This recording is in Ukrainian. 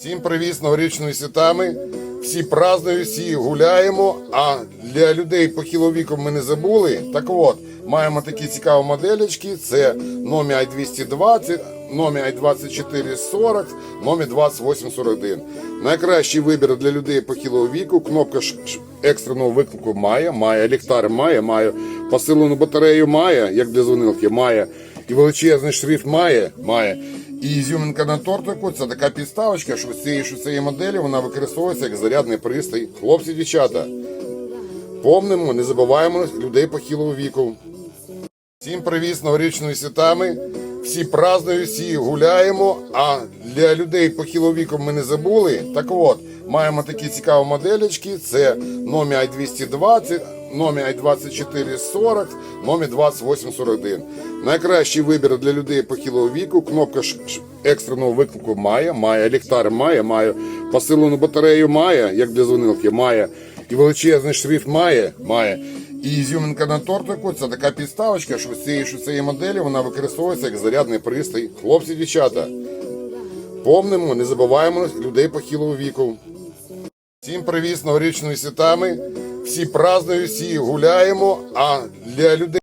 Всім привіт з новорічними святами. Всі празднують, всі гуляємо. А для людей похилого віку ми не забули. Так от, маємо такі цікаві моделечки. Це номі i220, номі i2440, номі 2841. Найкращий вибір для людей похилого віку. Кнопка екстреного виклику має, має, ліхтар має, має, посилену батарею має, як для дзвонилки, має. І величезний шрифт має, має. І ізюминка на тортику це така підставочка, що цієї, що цієї моделі вона використовується як зарядний пристрій. Хлопці, дівчата, помнимо, не забуваємо людей похилого віку. Всім привіт з новорічними святами. Всі празднують, всі гуляємо. А для людей похилого віку ми не забули. Так от, маємо такі цікаві моделечки. Це номі i220, номі i2440, номі 2841. Найкращий вибір для людей похилого віку. Кнопка екстреного виклику має, має, ліхтар має, має, посилену батарею має, як для дзвонилки, має. І величезний шрифт має, має. І ізюминка на тортику це така підставочка, що з цієї, що цієї моделі вона використовується як зарядний пристрій. Хлопці, дівчата, помнимо, не забуваємо людей похилого віку. Всім привіт з новорічними святами. Всі празднують, всі гуляємо. А для людей.